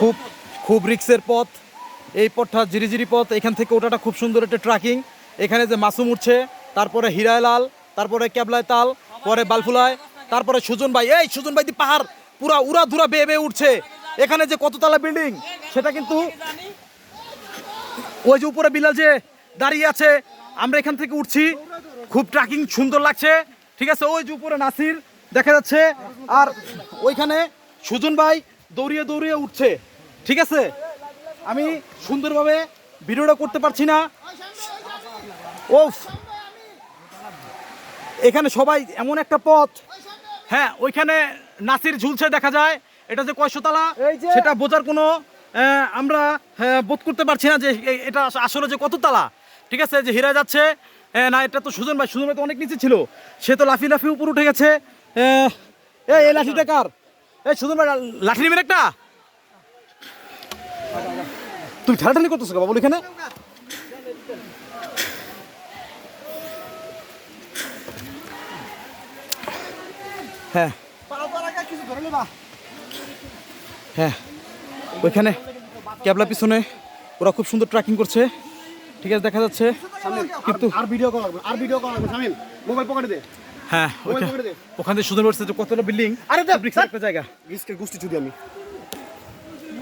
খুব খুব রিক্সের পথ। এই পথটা জিরিজিরি পথ। এখান থেকে ওটাটা খুব সুন্দর একটা ট্রাকিং এখানে যে মাসুম উঠছে, তারপরে হিরায় লাল, তারপরে ক্যাবলায় তাল, পরে বালফুলায়, তারপরে সুজন ভাই। এই সুজন ভাই পাহাড়, পুরা উড়া ধুরা বেয়ে বেয়ে উঠছে। এখানে যে কততলা বিল্ডিং সেটা কিন্তু ওই যে উপরে বিলাল যে দাঁড়িয়ে আছে, আমরা এখান থেকে উঠছি। খুব ট্রাকিং সুন্দর লাগছে। ঠিক আছে, ওই যে উপরে নাসির দেখা যাচ্ছে। আর ওইখানে সুজন ভাই দৌড়িয়ে দৌড়িয়ে উঠছে। ঠিক আছে? আমি সুন্দরভাবে ভিডিওটা করতে পারছি না। ওফ! এখানে সবাই এমন একটা পথ। হ্যাঁ ওইখানে নাসির ঝুলছে দেখা যায়। এটা যে কয়শতলা সেটা বোঝার কোনো আমরা বোধ করতে পারছি না যে এটা আস- আসলে যে কত তালা। ঠিক আছে যে হীরা যাচ্ছে না এটা তো সুজন ভাই সুজন ভাই তো অনেক নিচে ছিল। সে তো লাফি লাফি উপর উঠে গেছে। এই এই লাঠিটা কার? এই লাঠি নেবেন একটা? তুমি করতেছো হ্যাঁ। হ্যাঁ। ওইখানে ক্যাবলা পিছনে, ওরা খুব সুন্দর ট্রেকিং করছে। ঠিক আছে, দেখা যাচ্ছে। কিন্তু আর ভিডিও করা আর ভিডিও করা মোবাইল পকেটে হ্যাঁ ওখানে ওখান থেকে সুন্দর কতটা বিল্ডিং আরে একটা জায়গা? রিস্কের গোষ্ঠী যদি আমি।